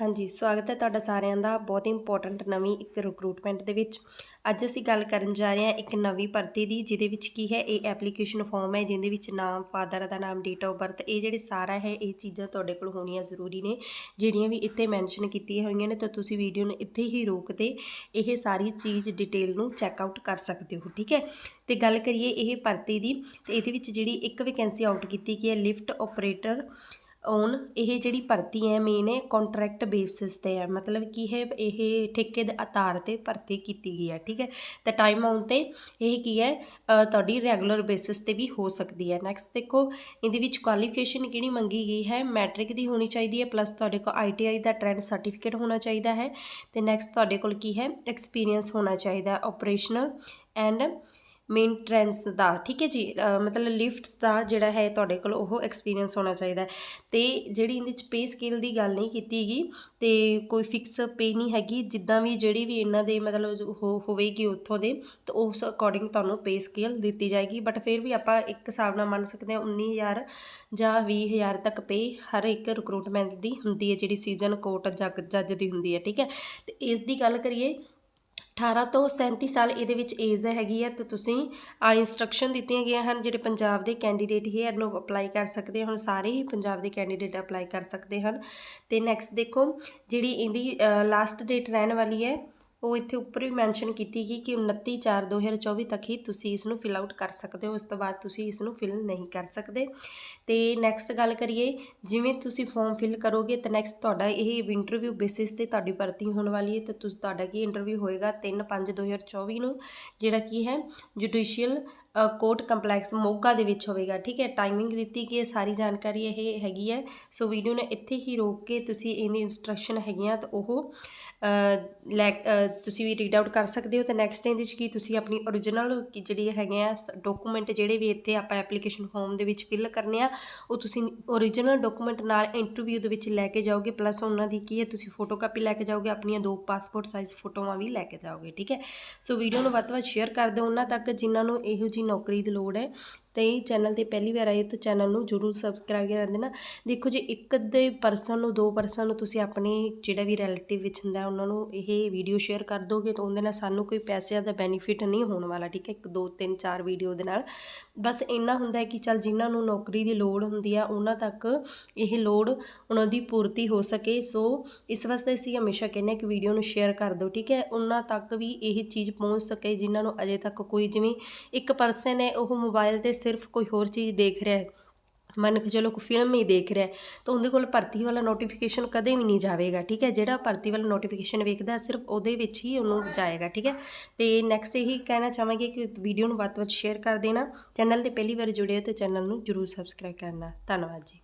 ਹਾਂਜੀ, ਸਵਾਗਤ ਹੈ ਤੁਹਾਡਾ ਸਾਰਿਆਂ ਦਾ ਬਹੁਤ ਹੀ ਇੰਪੋਰਟੈਂਟ ਨਵੀਂ ਇੱਕ ਰਿਕਰੂਟਮੈਂਟ ਦੇ ਵਿੱਚ। ਅੱਜ ਅਸੀਂ ਗੱਲ ਕਰਨ ਜਾ ਰਹੇ ਹਾਂ ਇੱਕ ਨਵੀਂ ਭਰਤੀ ਦੀ, ਜਿਹਦੇ ਵਿੱਚ ਕੀ ਹੈ? ਇਹ ਐਪਲੀਕੇਸ਼ਨ ਫਾਰਮ ਹੈ, ਜਿਹਦੇ ਵਿੱਚ ਨਾਮ ਫਾਦਰ ਦਾ ਨਾਮ ਡੇਟ ਆਫ ਬਰਥ ਇਹ ਜਿਹੜੇ ਸਾਰਾ ਹੈ, ਇਹ ਚੀਜ਼ਾਂ ਤੁਹਾਡੇ ਕੋਲ ਹੋਣੀਆਂ ਜ਼ਰੂਰੀ ਨੇ, ਜਿਹੜੀਆਂ ਵੀ ਇੱਥੇ ਮੈਂਸ਼ਨ ਕੀਤੀਆਂ ਹੋਈਆਂ ਨੇ, ਤਾਂ ਤੁਸੀਂ ਵੀਡੀਓ ਨੂੰ ਇੱਥੇ ਹੀ ਰੋਕ ਤੇ ਇਹ ਸਾਰੀ ਚੀਜ਼ ਡਿਟੇਲ ਨੂੰ ਚੈੱਕ ਆਊਟ ਕਰ ਸਕਦੇ ਹੋ, ਠੀਕ ਹੈ? ਤੇ ਗੱਲ ਕਰੀਏ ਇਹ ਭਰਤੀ ਦੀ, ਤੇ ਇਹਦੇ ਵਿੱਚ ਜਿਹੜੀ ਇੱਕ ਵੈਕੈਂਸੀ ਆਊਟ ਕੀਤੀ ਗਈ ਹੈ ਲਿਫਟ ਆਪਰੇਟਰ ਔਨ ਇਹ ਜਿਹੜੀ ਭਰਤੀ ਹੈ ਮੇਨ ਹੈ ਕੰਟਰੈਕਟ ਬੇਸਿਸ ਤੇ ਹੈ। ਮਤਲਬ ਕੀ ਹੈ ਇਹ ਠੇਕੇ ਦੇ ਆਧਾਰ ਤੇ ਭਰਤੀ ਕੀਤੀ ਗਈ ਹੈ, ਠੀਕ ਹੈ? ਤੇ ਟਾਈਮ ਆਉਣ ਤੇ ਇਹ ਕੀ ਹੈ? ਤੁਹਾਡੀ ਰੈਗੂਲਰ ਬੇਸਿਸ ਤੇ ਵੀ ਹੋ ਸਕਦੀ ਹੈ। ਨੈਕਸਟ ਦੇਖੋ, ਇਹਦੇ ਵਿੱਚ ਕੁਆਲੀਫਿਕੇਸ਼ਨ ਕਿਹੜੀ ਮੰਗੀ ਗਈ ਹੈ? ਮੈਟ੍ਰਿਕ ਦੀ ਹੋਣੀ ਚਾਹੀਦੀ ਹੈ ਪਲੱਸ ਤੁਹਾਡੇ ਕੋਲ ਆਈਟੀਆਈ ਦਾ ਟ੍ਰੈਂਡ ਸਰਟੀਫਿਕੇਟ ਹੋਣਾ ਚਾਹੀਦਾ ਹੈ। ਤੇ ਨੈਕਸਟ ਤੁਹਾਡੇ ਕੋਲ ਕੀ ਹੈ? ਐਕਸਪੀਰੀਅੰਸ ਹੋਣਾ ਚਾਹੀਦਾ ਹੈ ਆਪਰੇਸ਼ਨਲ ਐਂਡ ਮੇਨਟੇਨੈਂਸ ਦਾ, ਠੀਕ ਹੈ ਜੀ? ਮਤਲਬ ਲਿਫਟਸ ਦਾ ਜਿਹੜਾ ਹੈ ਤੁਹਾਡੇ ਕੋਲ ਉਹ ਐਕਸਪੀਰੀਅੰਸ ਹੋਣਾ ਚਾਹੀਦਾ ਹੈ। ਤੇ ਜਿਹੜੀ ਇਹਦੇ 'ਚ ਪੇ ਸਕੇਲ ਦੀ ਗੱਲ ਨਹੀਂ ਕੀਤੀ ਗਈ ਤੇ ਕੋਈ ਫਿਕਸ ਪੇ ਨਹੀਂ ਹੈਗੀ, ਜਿੱਦਾਂ ਵੀ ਜਿਹੜੀ ਵੀ ਇਹਨਾਂ ਦੇ ਮਤਲਬ ਹੋ, ਹੋਵੇਗੀ ਉੱਥੋਂ ਦੇ, ਤਾਂ ਉਸ ਅਕੋਰਡਿੰਗ ਤੁਹਾਨੂੰ ਪੇ ਸਕੇਲ ਦਿੱਤੀ ਜਾਏਗੀ। ਬਟ ਫਿਰ ਵੀ ਆਪਾਂ ਇੱਕ ਹਿਸਾਬ ਨਾਲ ਮੰਨ ਸਕਦੇ ਹਾਂ 19000 ਜਾਂ 20000 ਤੱਕ ਪੇ ਹਰ ਇੱਕ ਰਿਕਰੂਟਮੈਂਟ ਦੀ ਹੁੰਦੀ ਹੈ, ਜਿਹੜੀ ਸੀਜ਼ਨ ਕੋਰਟ ਜੱਜ ਜੱਜ ਦੀ ਹੁੰਦੀ ਹੈ, ਠੀਕ ਹੈ? ਤੇ ਇਸ ਦੀ ਗੱਲ ਕਰੀਏ 18 ਤੋਂ 37 ਸਾਲ ਇਹਦੇ ਵਿੱਚ ਏਜ ਹੈਗੀ ਹੈ ਤੇ ਤੁਸੀਂ ਆ ਇੰਸਟਰਕਸ਼ਨ ਦਿੱਤੀਆਂ ਗਈਆਂ ਹਨ, ਜਿਹੜੇ ਪੰਜਾਬ ਦੇ ਕੈਂਡੀਡੇਟ ਹੀ ਇਹਨੂੰ ਅਪਲਾਈ ਕਰ ਸਕਦੇ ਹਨ ਸਾਰੇ ਹੀ ਪੰਜਾਬ ਦੇ ਕੈਂਡੀਡੇਟ ਅਪਲਾਈ ਕਰ ਸਕਦੇ ਹਨ। ਤੇ ਨੈਕਸਟ ਦੇਖੋ, ਜਿਹੜੀ ਇਹਦੀ ਲਾਸਟ ਡੇਟ ਰਹਿਣ ਵਾਲੀ ਹੈ ਉਹ ਇੱਥੇ ਉੱਪਰ ਵੀ ਮੈਂਸ਼ਨ ਕੀਤੀ ਗਈ ਕਿ 29 4 2024 ਤੱਕ ਹੀ ਤੁਸੀਂ ਇਸ ਨੂੰ ਫਿਲ ਆਊਟ ਕਰ ਸਕਦੇ ਹੋ। ਉਸ ਤੋਂ ਬਾਅਦ ਤੁਸੀਂ ਇਸ ਨੂੰ ਫਿਲ ਨਹੀਂ ਕਰ ਸਕਦੇ। ਤੇ ਨੈਕਸਟ ਗੱਲ ਕਰੀਏ, ਜਿਵੇਂ ਤੁਸੀਂ ਫਾਰਮ ਫਿਲ ਕਰੋਗੇ, ਤਾਂ ਨੈਕਸਟ ਤੁਹਾਡਾ ਇਹ ਇੰਟਰਵਿਊ ਬੇਸਿਸ ਤੇ ਤੁਹਾਡੀ ਭਰਤੀ ਹੋਣ ਵਾਲੀ ਹੈ। ਤੇ ਤੁਸੀਂ, ਤੁਹਾਡਾ ਕੀ ਇੰਟਰਵਿਊ ਹੋਏਗਾ 3 5 2024 ਨੂੰ, ਜਿਹੜਾ ਕੀ ਹੈ ਜੁਡੀਸ਼ੀਅਲ ਕੋਰਟ ਕੰਪਲੈਕਸ ਮੋਗਾ ਦੇ ਵਿੱਚ ਹੋਵੇਗਾ, ਠੀਕ ਹੈ? ਟਾਈਮਿੰਗ ਦਿੱਤੀ ਗਈ ਹੈ ਸਾਰੀ ਜਾਣਕਾਰੀ ਇਹ ਹੈਗੀ ਹੈ। ਸੋ ਵੀਡੀਓ ਨੇ ਇੱਥੇ ਹੀ ਰੋਕ ਕੇ ਤੁਸੀਂ ਇਹਦੀ ਇਨਸਟਰਕਸ਼ਨ ਹੈਗੀਆਂ ਤਾਂ ਉਹ ਲੈ ਤੁਸੀਂ ਵੀ ਰੀਡ ਆਊਟ ਕਰ ਸਕਦੇ ਹੋ। ਤੇ ਨੈਕਸਟ ਇਹਦੇ ਵਿੱਚ ਕੀ ਤੁਸੀਂ ਆਪਣੀ ਓਰੀਜਨਲ ਜਿਹੜੀ ਹੈਗੇ ਆ ਡਾਕੂਮੈਂਟ ਜਿਹੜੇ ਵੀ ਇੱਥੇ ਆਪਾਂ ਐਪਲੀਕੇਸ਼ਨ ਫਾਰਮ ਦੇ ਵਿੱਚ ਫਿਲ ਕਰਨੇ ਆ, ਉਹ ਤੁਸੀਂ ਓਰੀਜਨਲ ਡਾਕੂਮੈਂਟ ਨਾਲ ਇੰਟਰਵਿਊ ਦੇ ਵਿੱਚ ਲੈ ਕੇ ਜਾਓਗੇ। ਪਲੱਸ ਉਹਨਾਂ ਦੀ ਕੀ ਹੈ, ਤੁਸੀਂ ਫੋਟੋ ਕਾਪੀ ਲੈ ਕੇ ਜਾਓਗੇ, ਆਪਣੀਆਂ ਦੋ ਪਾਸਪੋਰਟ ਸਾਈਜ਼ ਫੋਟੋਆਂ ਵੀ ਲੈ ਕੇ ਜਾਓਗੇ, ਠੀਕ ਹੈ? ਸੋ ਵੀਡੀਓ ਨੂੰ ਵੱਧ ਤੋਂ ਵੱਧ ਸ਼ੇਅਰ ਕਰ ਦਿਓ। ਉਹਨਾਂ ਤੱਕ ਜਿਨ੍ਹਾਂ ਨੂੰ ਇਹੋ ਜਿਹੀ ਜੀ ਨੌਕਰੀ ਦੀ ਲੋੜ ਹੈ। ਤੇ ਚੈਨਲ ਤੇ ਪਹਿਲੀ ਵਾਰ ਆਏ ਤਾਂ ਚੈਨਲ ਨੂੰ ਜਰੂਰ ਸਬਸਕ੍ਰਾਈਬ ਕਰ ਦੇਣਾ। ਦੇਖੋ ਜੇ ਇੱਕ ਦੇ ਪਰਸਨ ਨੂੰ, ਦੋ ਪਰਸਨ ਨੂੰ ਤੁਸੀਂ ਆਪਣੇ ਜਿਹੜਾ ਵੀ ਰਿਲੇਟਿਵ ਵਿੱਚ ਹੁੰਦਾ, ਉਹਨਾਂ ਨੂੰ ਇਹ ਵੀਡੀਓ ਸ਼ੇਅਰ ਕਰ ਦੋਗੇ ਤਾਂ ਉਹਦੇ ਨਾਲ ਸਾਨੂੰ ਕੋਈ ਪੈਸਿਆਂ ਦਾ ਬੈਨੀਫਿਟ ਨਹੀਂ ਹੋਣ ਵਾਲਾ, ਠੀਕ ਹੈ? ਇੱਕ, ਦੋ, ਤਿੰਨ, ਚਾਰ ਵੀਡੀਓ ਦੇ ਨਾਲ। ਬਸ ਇੰਨਾ ਹੁੰਦਾ ਹੈ ਕਿ ਚੱਲ ਜਿਨ੍ਹਾਂ ਨੂੰ ਨੌਕਰੀ ਦੀ ਲੋੜ ਹੁੰਦੀ ਆ, ਉਹਨਾਂ ਤੱਕ ਇਹ ਲੋੜ ਉਹਨਾਂ ਦੀ ਪੂਰਤੀ ਹੋ ਸਕੇ। ਸੋ ਇਸ ਵਾਸਤੇ ਅਸੀਂ ਹਮੇਸ਼ਾ ਕਹਿੰਦੇ ਹਾਂ ਕਿ ਵੀਡੀਓ ਨੂੰ ਸ਼ੇਅਰ ਕਰ ਦਿਓ, ਠੀਕ ਹੈ? ਉਹਨਾਂ ਤੱਕ ਵੀ ਇਹ ਚੀਜ਼ ਪਹੁੰਚ ਸਕੇ ਜਿਨ੍ਹਾਂ ਨੂੰ ਅਜੇ ਤੱਕ ਕੋਈ, ਜਿਵੇਂ ਇੱਕ ਪਰਸਨ ਹੈ, ਉਹ ਮੋਬਾਈਲ ਤੇ ਸਿਰਫ ਕੋਈ ਹੋਰ ਚੀਜ਼ ਦੇਖ ਰਿਹਾ ਹੈ। ਮੰਨ ਕੇ ਚਲੋ ਕੋਈ ਫਿਲਮ ਹੀ ਦੇਖ ਰਿਹਾ ਤਾਂ ਉਹਦੇ ਕੋਲ ਭਰਤੀ ਵਾਲਾ ਨੋਟੀਫਿਕੇਸ਼ਨ ਕਦੇ ਵੀ ਨਹੀਂ ਜਾਵੇਗਾ, ਠੀਕ ਹੈ? ਜਿਹੜਾ ਭਰਤੀ ਵਾਲਾ ਨੋਟੀਫਿਕੇਸ਼ਨ ਵੇਖਦਾ ਸਿਰਫ ਉਹਦੇ ਵਿੱਚ ਹੀ ਉਹਨੂੰ ਜਾਏਗਾ, ਠੀਕ ਹੈ? ਤੇ ਨੈਕਸਟ ਇਹੀ ਕਹਿਣਾ ਚਾਹਾਂਗੇ ਕਿ ਵੀਡੀਓ ਨੂੰ ਵੱਧ ਤੋਂ ਵੱਧ ਸ਼ੇਅਰ ਕਰ ਦੇਣਾ ਚੈਨਲ ਤੇ ਪਹਿਲੀ ਵਾਰ ਜੁੜੇ ਹੋ ਤਾਂ ਚੈਨਲ ਨੂੰ ਜਰੂਰ ਸਬਸਕ੍ਰਾਈਬ ਕਰਨਾ। ਧੰਨਵਾਦ ਜੀ।